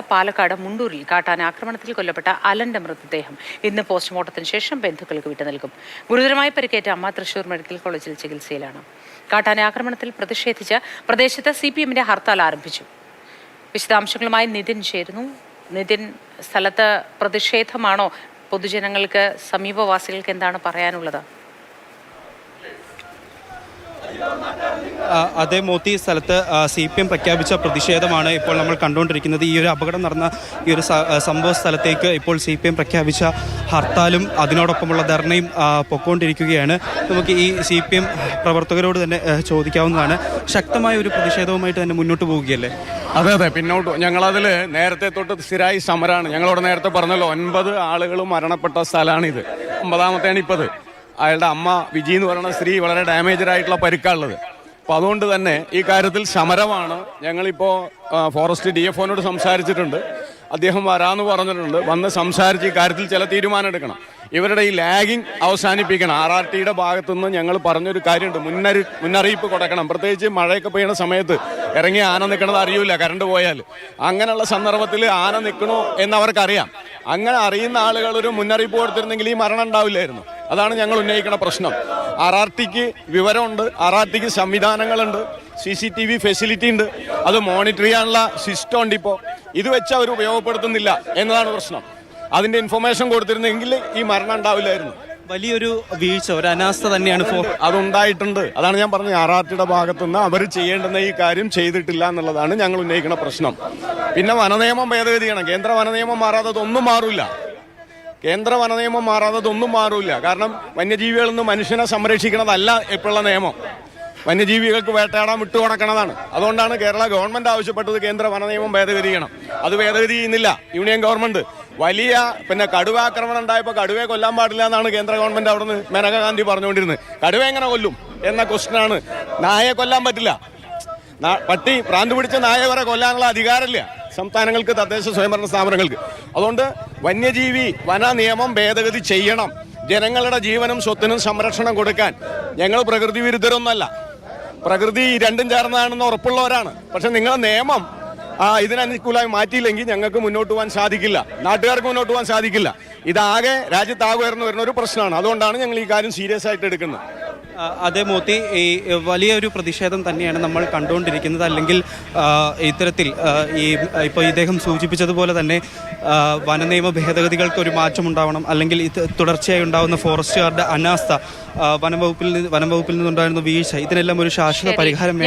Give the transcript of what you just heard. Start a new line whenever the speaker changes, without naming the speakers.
പാലക്കാട് മുണ്ടൂരിൽ കാട്ടാന ആക്രമണത്തിൽ കൊല്ലപ്പെട്ട അലന്റെ മൃതദേഹം ഇന്ന് പോസ്റ്റ്മോർട്ടത്തിന് ശേഷം ബന്ധുക്കൾക്ക് വിട്ടു നൽകും. ഗുരുതരമായി പരിക്കേറ്റ അമ്മ തൃശൂർ മെഡിക്കൽ കോളേജിൽ ചികിത്സയിലാണ്. കാട്ടാന ആക്രമണത്തിൽ പ്രതിഷേധിച്ച് പ്രദേശത്ത് സി പി എമ്മിന്റെ ഹർത്താൽ ആരംഭിച്ചു. വിശദാംശങ്ങളുമായി നിതിൻ ചേരുന്നു. നിതിൻ സ്ഥലത്ത് പ്രതിഷേധമാണോ? പൊതുജനങ്ങൾക്ക് സമീപവാസികൾക്ക് എന്താണ് പറയാനുള്ളത്?
അതേ മോത്തി സ്ഥലത്ത് സി പി എം പ്രഖ്യാപിച്ച പ്രതിഷേധമാണ് ഇപ്പോൾ നമ്മൾ കണ്ടുകൊണ്ടിരിക്കുന്നത്. ഈ ഒരു അപകടം നടന്ന ഈ ഒരു സംഭവ സ്ഥലത്തേക്ക് ഇപ്പോൾ സി പി എം പ്രഖ്യാപിച്ച ഹർത്താലും അതിനോടൊപ്പമുള്ള ധർണയും പൊക്കോണ്ടിരിക്കുകയാണ്. നമുക്ക് ഈ സി പി എം പ്രവർത്തകരോട് തന്നെ ചോദിക്കാവുന്നതാണ്. ശക്തമായ ഒരു പ്രതിഷേധവുമായിട്ട് തന്നെ മുന്നോട്ട് പോവുകയല്ലേ?
അതെ അതെ. പിന്നോട്ട് ഞങ്ങളതിൽ നേരത്തെ തൊട്ട് സ്ഥിരമായി സമരമാണ് ഞങ്ങളോട് നേരത്തെ പറഞ്ഞല്ലോ ഒൻപത് ആളുകൾ മരണപ്പെട്ട സ്ഥലമാണിത്. ഒമ്പതാമത്തെയാണ് ഇപ്പത്. അയാളുടെ അമ്മ വിജി എന്ന് പറയുന്ന സ്ത്രീ വളരെ ഡാമേജഡ് ആയിട്ടുള്ള പരിക്കാനുള്ളത് അപ്പോൾ അതുകൊണ്ട് തന്നെ ഈ കാര്യത്തിൽ സമരമാണ് ഞങ്ങളിപ്പോൾ ആ, ഫോറസ്റ്റ് ഡി എഫ് ഒനോട് സംസാരിച്ചിട്ടുണ്ട്. അദ്ദേഹം വരാന്ന് പറഞ്ഞിട്ടുണ്ട്. വന്ന് സംസാരിച്ച് ഈ കാര്യത്തിൽ ചില തീരുമാനം എടുക്കണം. ഇവരുടെ ഈ ലാഗിങ് അവസാനിപ്പിക്കണം. ആർ ആർ ടിയുടെ ഭാഗത്തുനിന്ന് ഞങ്ങൾ പറഞ്ഞൊരു കാര്യമുണ്ട്. മുന്നറി മുന്നറിയിപ്പ് കൊടുക്കണം. പ്രത്യേകിച്ച് മഴയൊക്കെ പെയ്യുന്ന സമയത്ത് ഇറങ്ങി ആന നിൽക്കണത് അറിയില്ല കറണ്ട് പോയാൽ അങ്ങനെയുള്ള സന്ദർഭത്തിൽ ആന നിൽക്കണോ എന്ന് അവർക്കറിയാം. അങ്ങനെ അറിയുന്ന ആളുകൾ ഒരു മുന്നറിയിപ്പ് കൊടുത്തിരുന്നെങ്കിൽ ഈ മരണം ഉണ്ടാവില്ലായിരുന്നു. അതാണ് ഞങ്ങൾ ഉന്നയിക്കുന്ന പ്രശ്നം. ആർ ആർ ടിക്ക് വിവരമുണ്ട് ആർ ആർ ടിക്ക് സംവിധാനങ്ങളുണ്ട് C C T V facility ഉണ്ട് അത് മോണിറ്റർ ചെയ്യാനുള്ള സിസ്റ്റം ഉണ്ട് ഇപ്പോൾ ഇത് വെച്ച് അവർ ഉപയോഗപ്പെടുത്തുന്നില്ല എന്നതാണ് പ്രശ്നം. അതിന്റെ ഇൻഫർമേഷൻ കൊടുത്തിരുന്നെങ്കിൽ ഈ മരണം ഉണ്ടാവില്ലായിരുന്നു.
വലിയൊരു വീഴ്ച ഒരു അനാസ്ഥ തന്നെയാണ്
അതുണ്ടായിട്ടുണ്ട്. അതാണ് ഞാൻ പറഞ്ഞത്. ആർ ആർ ടിയുടെ ഭാഗത്തുനിന്ന് അവർ ചെയ്യേണ്ടുന്ന ഈ കാര്യം ചെയ്തിട്ടില്ല എന്നുള്ളതാണ് ഞങ്ങൾ ഉന്നയിക്കുന്ന പ്രശ്നം. പിന്നെ വനനിയമം ഭേദഗതി ചെയ്യണം കേന്ദ്ര വനനിയമം മാറാതെ ഒന്നും മാറില്ല കേന്ദ്ര വനനിയമം മാറാതെ മാറാത്തതൊന്നും മാറില്ല. കാരണം വന്യജീവികളിൽ നിന്ന് മനുഷ്യനെ സംരക്ഷിക്കണതല്ല ഇപ്പോഴുള്ള നിയമം. വന്യജീവികൾക്ക് വേട്ടയാടാൻ വിട്ടുകൊടുക്കണതാണ് അതുകൊണ്ടാണ് കേരള ഗവൺമെന്റ് ആവശ്യപ്പെട്ടത് കേന്ദ്ര വനനിയമം ഭേദഗതി ചെയ്യണം. അത് ഭേദഗതി ചെയ്യുന്നില്ല. യൂണിയൻ ഗവൺമെന്റ് വലിയ പിന്നെ കടുവ ആക്രമണം ഉണ്ടായപ്പോൾ കടുവയെ കൊല്ലാൻ പാടില്ല എന്നാണ് കേന്ദ്ര ഗവൺമെന്റ് അവിടുന്ന് മേനക ഗാന്ധി പറഞ്ഞുകൊണ്ടിരുന്നത്. കടുവ എങ്ങനെ കൊല്ലും എന്ന ക്വസ്റ്റനാണ് നായയെ കൊല്ലാൻ പറ്റില്ല. പട്ടി പ്രാന്ത് പിടിച്ച നായ വരെ കൊല്ലാനുള്ള അധികാരമില്ല. സംസ്ഥാനങ്ങൾക്ക് തദ്ദേശ സ്വയംഭരണ സ്ഥാപനങ്ങൾക്ക്. അതുകൊണ്ട് വന്യജീവി വന നിയമം ഭേദഗതി ചെയ്യണം. ജനങ്ങളുടെ ജീവനും സ്വത്തിനും സംരക്ഷണം കൊടുക്കാൻ. ഞങ്ങൾ പ്രകൃതി വിരുദ്ധരൊന്നല്ല പ്രകൃതി രണ്ടും ചേർന്നതാണെന്ന് ഉറപ്പുള്ളവരാണ്. പക്ഷെ നിങ്ങളെ നിയമം ഇതിനനുകൂലമായി മാറ്റിയില്ലെങ്കിൽ ഞങ്ങൾക്ക് മുന്നോട്ട് പോകാൻ സാധിക്കില്ല. നാട്ടുകാർക്ക് മുന്നോട്ട് പോകാൻ സാധിക്കില്ല. ഇതാകെ രാജ്യത്താകെ ഉയർന്നു വരുന്ന ഒരു പ്രശ്നമാണ്. അതുകൊണ്ടാണ് ഞങ്ങൾ ഈ കാര്യം സീരിയസ് ആയിട്ട് എടുക്കുന്നത്.
അതേ മോത്തി ഈ വലിയൊരു പ്രതിഷേധം തന്നെയാണ് നമ്മൾ കണ്ടുകൊണ്ടിരിക്കുന്നത് അല്ലെങ്കിൽ ഇത്തരത്തിൽ ഈ ഇപ്പോൾ ഇദ്ദേഹം സൂചിപ്പിച്ചതുപോലെ തന്നെ വന വനനിയമ ഭേദഗതികൾക്ക് ഒരു മാറ്റം ഉണ്ടാവണം അല്ലെങ്കിൽ ഇത് തുടർച്ചയായി ഉണ്ടാകുന്ന ഫോറസ്റ്റുകാരുടെ അനാസ്ഥ വനംവകുപ്പിൽ നിന്ന് വനംവകുപ്പിൽ നിന്നുണ്ടായിരുന്ന വീഴ്ച ഇതിനെല്ലാം ഒരു ശാശ്വത. പരിഹാരം വേണം